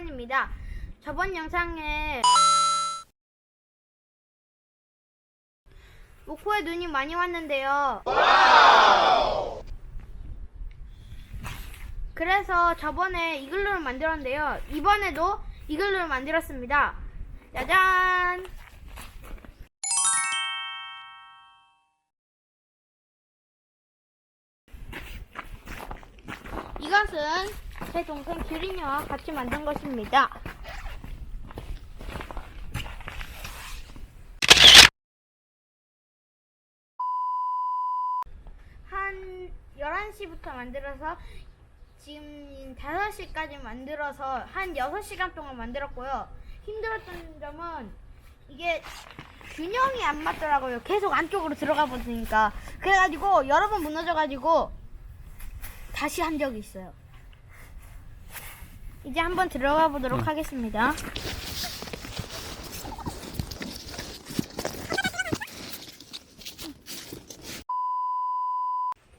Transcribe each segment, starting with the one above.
영상입니다. 저번 영상에 목포에 눈이 많이 왔는데요. 그래서 저번에 이글루를 만들었는데요. 이번에도 이글루를 만들었습니다. 짜잔! 이것은 제 동생 규린이와 같이 만든 것입니다. 한 11시부터 만들어서 지금 5시까지 만들어서 한 6시간 동안 만들었고요. 힘들었던 점은 이게 균형이 안 맞더라고요. 계속 안쪽으로 들어가 보니까. 그래가지고 여러 번 무너져가지고 다시 한 적이 있어요. 이제 한번 들어가 보도록 하겠습니다.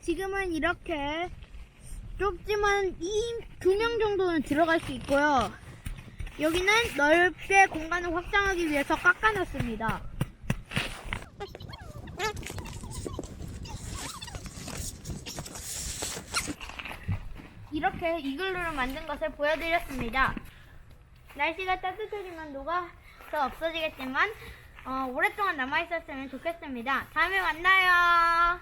지금은 이렇게 좁지만 이 두 명 정도는 들어갈 수 있고요. 여기는 넓게 공간을 확장하기 위해서 깎아놨습니다. 이렇게 이글루를 만든 것을 보여드렸습니다. 날씨가 따뜻해지면 녹아서 없어지겠지만 어, 오랫동안 남아있었으면 좋겠습니다. 다음에 만나요.